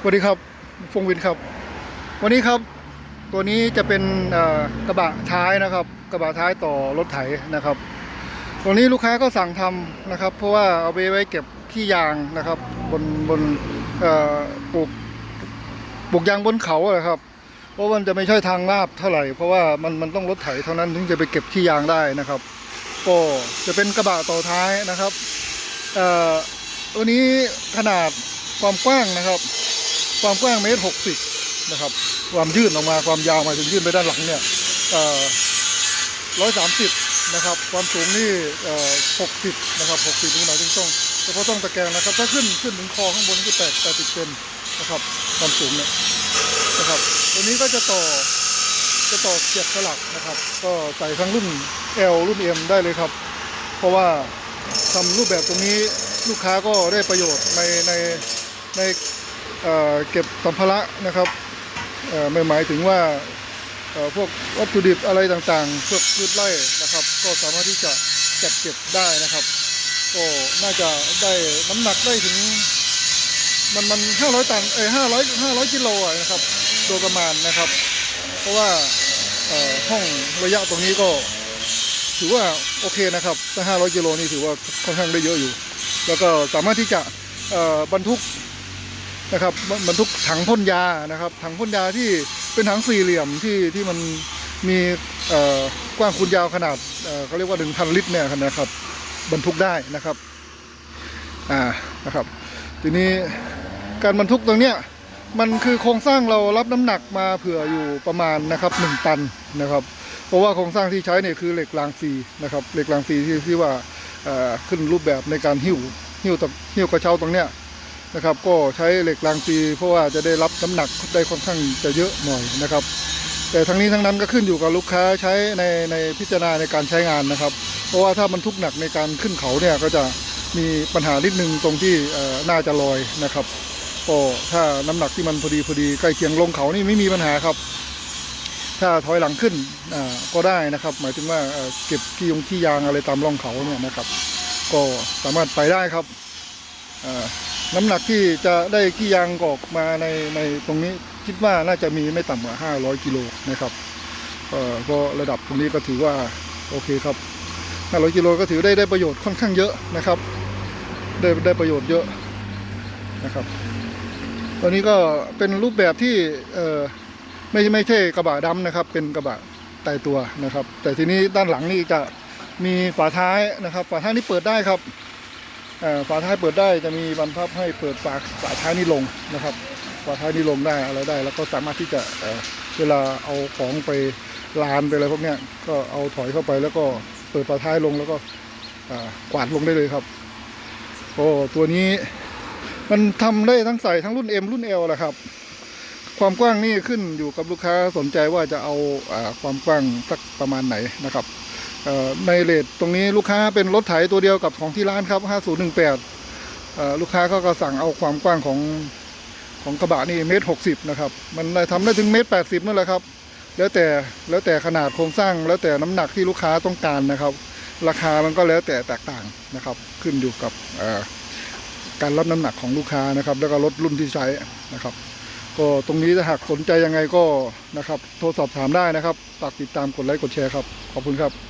สวัสดีครับฟงวินครับ วันนี้ครับตัวนี้จะเป็นกระบะท้ายนะครับ กระบะท้ายต่อรถไถนะครับตัวนี้ลูกค้าก็สั่งทำนะครับ เพราะว่าเอาไปไว้เก็บขี้ยางนะครับ บนบนปลูกปลูกยางบนเขาอะครับ เพราะมันจะไม่ใช่ทางลาบเท่าไหร่เพราะว่ามันมันต้องรถไถเท่านั้นถึงจะไปเก็บขี้ยางได้นะครับก็จะเป็นกระบะต่อท้ายนะครับตัวนี้ขนาดความกว้างนะครับ ความกว้างเมตรหกสิบนะครับ ความยืดออกมาความยาวมาถึงยื่นไปด้านหลังเนี่ยร้อยสามสิบนะครับ ความสูงนี่หกสิบนะครับหกสิบนี่หมายถึงต้องเฉพาะต้องตะแกรงนะครับ ถ้าขึ้นขึ้นถึงคอข้างบนก็แปดแปดสิบเซนนะครับ ความสูงเนี่ยนะครับตัวนี้ก็จะต่อจะต่อเสียบสลักนะครับ ก็ใส่ทั้งรุ่น L รุ่น M ได้เลยครับ เพราะว่าทำรูปแบบตรงนี้ลูกค้าก็ได้ประโยชน์ในในใน เเก็บสัมภาระนะครับไม่หมายถึงว่าพวกวัตถุดิบอะไรต่างๆพวกพืชไร่นะครับ ก็สามารถที่จะจัดเก็บได้นะครับ ก็น่าจะได้น้ำหนักได้ถึง มันมันห้าร้อยตันเอ้ห้าร้อยห้าร้อยกิโลนะครับโดยประมาณนะครับ เพราะว่าห้องระยะตรงนี้ก็ถือว่าโอเคนะครับถ้าห้าร้อยกิโลนี่ถือว่าค่อนข้างได้เยอะอยู่ แล้วก็สามารถที่จะบรรทุก นะครับบรรทุกถังพ่นยานะครับ ถังพ่นยาที่เป็นถังสี่เหลี่ยมที่ที่มันมีกว้างคูณยาวขนาดเเขาเรียกว่าหนึ่งพันลิตรเนี่ยนะครับ บรรทุกได้นะครับอ่านะครับ ทีนี้การบรรทุกตรงเนี้ยมันคือโครงสร้างเรารับน้ำหนักมาเผื่ออยู่ประมาณนะครับหนึ่งตันนะครับ เพราะว่าโครงสร้างที่ใช้เนี่ยคือเหล็กรางซีนะครับเหล็กรางซีที่ที่ว่าขึ้นรูปแบบในการหิ้วหิ้วตะหิ้วกระเช้าตรงเนี้ย นะครับ ก็ใช้เหล็กรางซีเพราะว่าจะได้รับน้ำหนักได้ค่อนข้างจะเยอะหน่อยนะครับ แต่ทั้งนี้ทั้งนั้นก็ขึ้นอยู่กับลูกค้าใช้ในในพิจารณาในการใช้งานนะครับ เพราะว่าถ้ามันทุกหนักในการขึ้นเขาเนี่ยก็จะมีปัญหานิดนึงตรงที่น่าจะลอยนะครับก็ถ้าน้ำหนักที่มันพอดีพอดีใกล้เคียงลงเขานี่ไม่มีปัญหาครับ ถ้าถอยหลังขึ้นก็ได้นะครับ หมายถึงว่าเอ่อเก็บขี้ยงขี้ยางอะไรตามร่องเขาเนี่ยนะครับ ก็สามารถไปได้ครับ น้ำหนักที่จะได้ขี้ยางออกมาในในตรงนี้คิดว่าน่าจะมีไม่ต่ำกว่า 500 กิโลนะครับเอ่อก็ระดับตรงนี้ก็ถือว่าโอเคครับ 500 กิโลก็ถือได้ได้ประโยชน์ค่อนข้างเยอะนะครับ ได้ได้ประโยชน์เยอะนะครับตอนนี้ก็เป็นรูปแบบที่เอ่อไม่ไม่ใช่กระบะดำนะครับ เป็นกระบะไตายตัวนะครับ แต่ทีนี้ด้านหลังนี่จะมีฝาท้ายนะครับ ฝาท้ายนี่เปิดได้ครับ ฝาท้ายเปิดได้จะมีบรรพับให้เปิดฝาฝาท้ายนี่ลงนะครับฝาท้ายนี่ลงได้อะไรได้ แล้วก็สามารถที่จะเเวลาเอาของไปลานไปอะไรพวกเนี้ยก็เอาถอยเข้าไปแล้วก็เปิดฝาท้ายลงแล้วก็กวาดลงได้เลยครับโอ้ตัวนี้มันทำได้ทั้งใส่ทั้งรุ่น M รุ่น L แหละครับ ความกว้างนี่ขึ้นอยู่กับลูกค้าสนใจว่าจะเอาอความกว้างสักประมาณไหนนะครับ ในเลทตรงนี้ลูกค้าเป็นรถไถตัวเดียวกับของที่ร้านครับ 5018เอ่อลูกค้าเขาก็สั่งเอาความกว้างของของกระบะนี่เมตรหกสิบนะครับ มันได้ทำได้ถึงเมตรแปดสิบนั่นแหละครับ แล้วแต่แล้วแต่ขนาดโครงสร้าง แล้วแต่น้ำหนักที่ลูกค้าต้องการนะครับ ราคามันก็แล้วแต่แตกต่างนะครับ ขึ้นอยู่กับการรับน้ำหนักของลูกค้านะครับ แล้วก็รถรุ่นที่ใช้นะครับ ก็ตรงนี้ถ้าหากสนใจยังไงก็นะครับ โทรสอบถามได้นะครับฝากติดตามกดไลค์กดแชร์ครับ ขอบคุณครับ